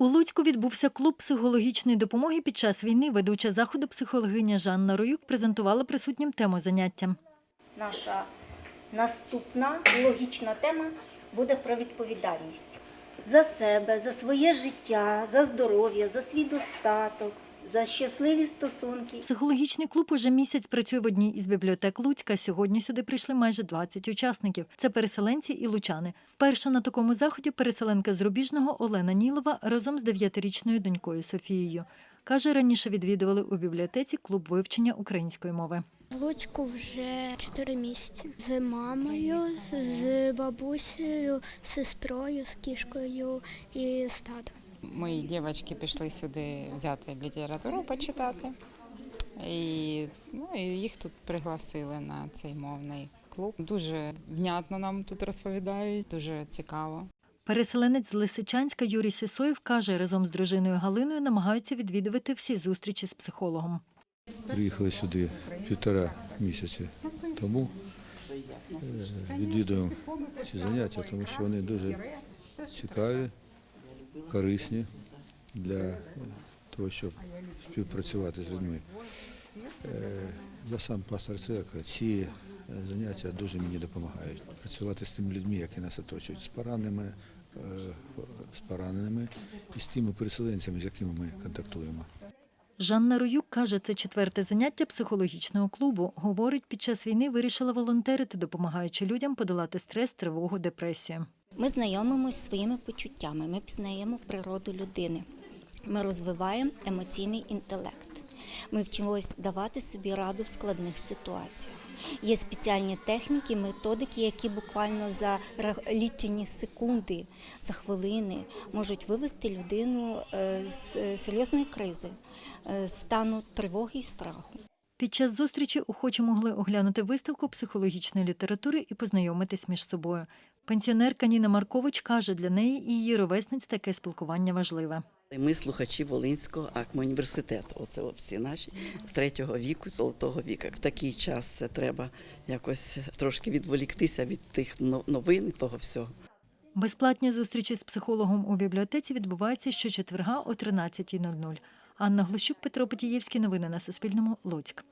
У Луцьку відбувся клуб психологічної допомоги під час війни. Ведуча заходу психологиня Жанна Роюк презентувала присутнім тему заняття. Наша наступна логічна тема буде про відповідальність за себе, за своє життя, за здоров'я, за свій достаток, за щасливі стосунки. Психологічний клуб уже місяць працює в одній із бібліотек Луцька. Сьогодні сюди прийшли майже 20 учасників. Це переселенці і лучани. Вперше на такому заході переселенка з Рубіжного Олена Нілова разом з дев'ятирічною донькою Софією. Каже, раніше відвідували у бібліотеці клуб вивчення української мови. В Луцьку вже 4 місяці. З мамою, з, з бабусею, з сестрою, з кішкою і з татом. Мої дівчатки пішли сюди взяти літературу почитати. І, ну, і їх тут пригласили на цей мовний клуб. Дуже внятно нам тут розповідають, дуже цікаво. Переселенець з Лисичанська Юрій Сисоєв каже, разом з дружиною Галиною намагаються відвідувати всі зустрічі з психологом. Приїхали сюди півтора місяці тому. Е, Відвідуємо ці заняття, тому що вони дуже цікаві, корисні для того, щоб співпрацювати з людьми. Е, Я сам пастор церкви. Ці е, заняття дуже мені допомагають працювати з тими людьми, які нас оточують, з пораненими, е, з пораненими і з тими переселенцями, з якими ми контактуємо. Жанна Роюк каже, це четверте заняття психологічного клубу. Говорить, під час війни вирішила волонтерити, допомагаючи людям подолати стрес, тривогу, депресію. Ми знайомимося своїми почуттями, ми пізнаємо природу людини. Ми розвиваємо емоційний інтелект. Ми вчимось давати собі раду в складних ситуаціях. Є спеціальні техніки, методики, які буквально за лічені секунди, за хвилини можуть вивести людину е, з е, серйозної кризи, е, стану тривоги і страху. Під час зустрічі охочі могли оглянути виставку психологічної літератури і познайомитись між собою. Пенсіонерка Ніна Маркович каже, для неї і її ровесниць таке спілкування важливе. Ми слухачі Волинського акмуніверситету. Оце всі наші третього віку, золотого віка. В такий час це треба якось трошки відволіктися від тих новин і того всього. Безплатні зустрічі з психологом у бібліотеці відбуваються щочетверга о 13.00. Анна Глущук, Петро Потієвський. Новини на Суспільному. Луцьк.